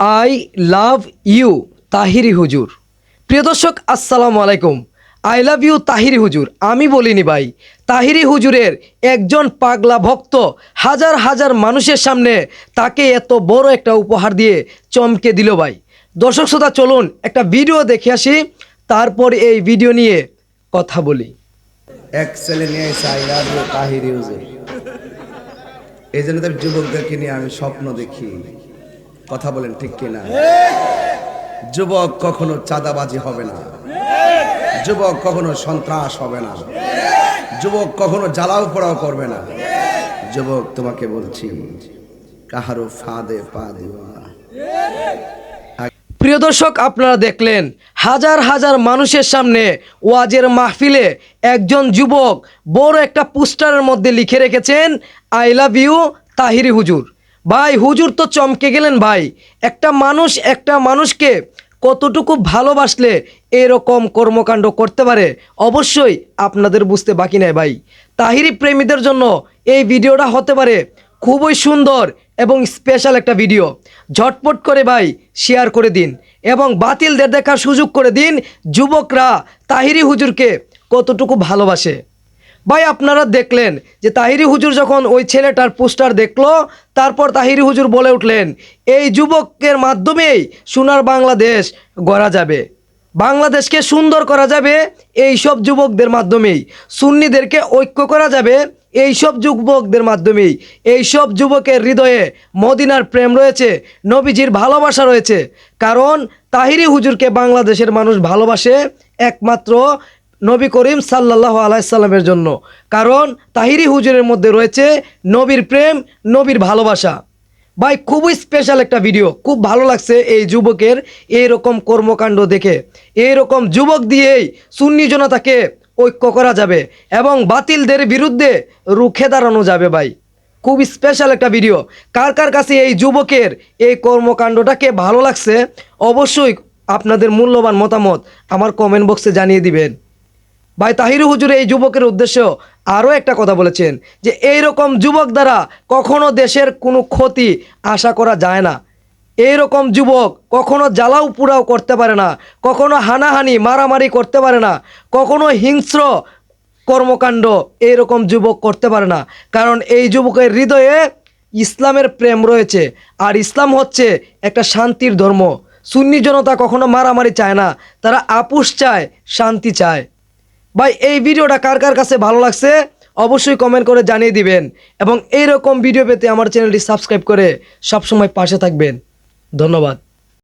I love you, Tahiri হুজুর। প্রিয় দর্শক, আসসালামু আলাইকুম। আই লাভ ইউ, তাহিরি হুজুর। আমি বলিনি ভাই, তাহিরি হুজুরের একজন পাগলা ভক্ত হাজার হাজার মানুষের সামনে তাকে এত বড় একটা উপহার দিয়ে চমকে দিল ভাই। দর্শক শ্রোতা, চলুন একটা ভিডিও দেখে আসি, তারপর এই ভিডিও নিয়ে কথা বলি। এক ছেলে নিয়ে এই জন্য যুবকদেরকে নিয়ে আমি স্বপ্ন দেখি। কথা বলেন ঠিক কিনা? যুবক কখনো চাঁদাবাজি হবে না। যুবক কখনো সন্ত্রাস হবে না। যুবক কখনো জ্বালাও পোড়াও করবে না। যুবক, তোমাকে বলছি, কাহারো ফাঁদে পা প্রিয় দর্শক, আপনারা দেখলেন, হাজার হাজার মানুষের সামনে ওয়াজের মাহফিলে একজন যুবক বড় একটা পোস্টারের মধ্যে লিখে রেখেছেন, আই লাভ ইউ তাহিরি হুজুর ভাই, হুজুর তো চমকে গেলেন ভাই। একটা মানুষ একটা মানুষকে কতটুকু ভালোবাসলে এরকম কর্মকাণ্ড করতে পারে, অবশ্যই আপনাদের বুঝতে বাকি নেই ভাই। তাহিরি প্রেমীদের জন্য এই ভিডিওটা হতে পারে খুবই সুন্দর এবং স্পেশাল একটা ভিডিও ঝটপট করে ভাই শেয়ার করে দিন এবং বাতিলদের দেখার সুযোগ করে দিন যুবকরা তাহিরি হুজুরকে কতটুকু ভালোবাসে। ভাই, আপনারা দেখলেন যে তাহিরি হুজুর যখন ওই ছেলেটার পোস্টার দেখল, তারপর তাহিরি হুজুর বলে উঠলেন, এই যুবকের মাধ্যমেই সোনার বাংলাদেশ গড়া যাবে। বাংলাদেশকে সুন্দর করা যাবে এই সব যুবকদের মাধ্যমেই। সুন্নিদেরকে ঐক্য করা যাবে এই সব যুবকদের মাধ্যমেই। এই সব যুবকের হৃদয়ে মদিনার প্রেম রয়েছে, নবীজির ভালোবাসা রয়েছে। কারণ তাহিরি হুজুরকে বাংলাদেশের মানুষ ভালোবাসে একমাত্র নবী করিম সাল্লাহ আলাইসাল্লামের জন্য। কারণ তাহিরি হুজুরের মধ্যে রয়েছে নবীর প্রেম, নবীর ভালোবাসা। ভাই খুবই স্পেশাল একটা ভিডিও খুব ভালো লাগছে এই যুবকের এই রকম কর্মকাণ্ড দেখে। এই রকম যুবক দিয়েই সুন্নি জনতাকে ঐক্য করা যাবে এবং বাতিলদের বিরুদ্ধে রুখে দাঁড়ানো যাবে, ভাই। খুব স্পেশাল একটা ভিডিও কার কার কাছে এই যুবকের এই কর্মকাণ্ডটাকে ভালো লাগছে, অবশ্যই আপনাদের মূল্যবান মতামত আমার কমেন্ট বক্সে জানিয়ে দিবেন। ভাই তাহিরু হুজুর, এই যুবকের উদ্দেশ্য আরও একটা কথা বলেছেন যে এই রকম যুবক দ্বারা কখনো দেশের কোনো ক্ষতি আশা করা যায় না। এই রকম যুবক কখনো জ্বালাও পুরাও করতে পারে না, কখনো হানাহানি, মারামারি করতে পারে না, কখনো হিংস্র কর্মকাণ্ড এইরকম যুবক করতে পারে না। কারণ এই যুবকের হৃদয়ে ইসলামের প্রেম রয়েছে আর ইসলাম হচ্ছে একটা শান্তির ধর্ম। সুন্নি জনতা কখনো মারামারি চায় না, তারা আপুস চায়, শান্তি চায়। ভাই, এই ভিডিওটা কার কার কাছে ভালো লাগছে অবশ্যই কমেন্ট করে জানিয়ে দিবেন এবং এইরকম ভিডিও পেতে আমার চ্যানেলটি সাবস্ক্রাইব করে সবসময় পাশে থাকবেন। ধন্যবাদ।